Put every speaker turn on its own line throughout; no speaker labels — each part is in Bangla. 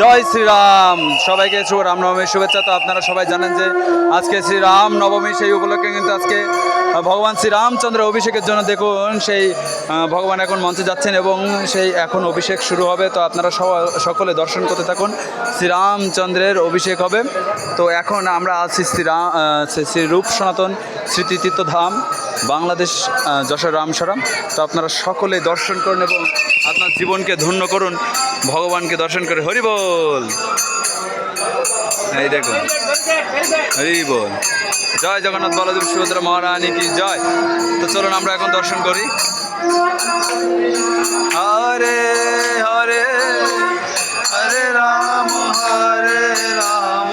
জয় শ্রীরাম। সবাইকে শুভ রামনবমীর শুভেচ্ছা। তো আপনারা সবাই জানেন যে আজকে শ্রীরাম নবমী, সেই উপলক্ষে কিন্তু আজকে ভগবান শ্রীরামচন্দ্রের অভিষেকের জন্য দেখুন সেই ভগবান এখন মঞ্চে যাচ্ছেন এবং সেই এখন অভিষেক শুরু হবে। তো আপনারা সকলে দর্শন করতে থাকুন। শ্রীরামচন্দ্রের অভিষেক হবে। তো এখন আমরা আছি শ্রীরাম শ্রী- রূপ সনাতন স্মৃতিতীর্থধাম বাংলাদেশ যশোর রামসরাম। তো আপনারা সকলে দর্শন করুন এবং আপনার জীবনকে ধন্য করুন। ভগবানকে দর্শন করে হরি বল। এই দেখুন, হরি বল। জয় জগন্নাথ বলদেব সুভদ্রা মহারানী কি জয়। তো চলুন আমরা এখন দর্শন করি। হরে হরে হরে রাম হরে রাম।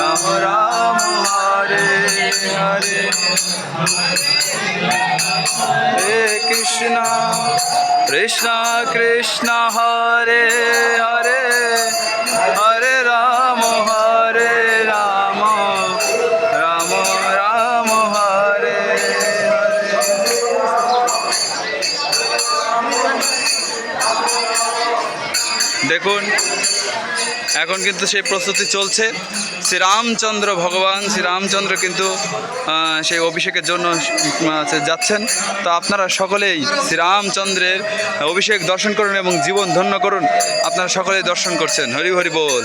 রাম রাম। হরে হরে কৃষ্ণ কৃষ্ণ কৃষ্ণ হরে হরে দেখুন, এখন কিন্তু সেই প্রস্তুতি চলছে। শ্রীরামচন্দ্র ভগবান, শ্রীরামচন্দ্র কিন্তু সেই অভিষেকের জন্য যাচ্ছেন। তো আপনারা সকলেই শ্রীরামচন্দ্রের অভিষেক দর্শন করুন এবং জীবন ধন্য করুন। আপনারা সকলেই দর্শন করছেন। হরি হরি বল।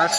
মাছ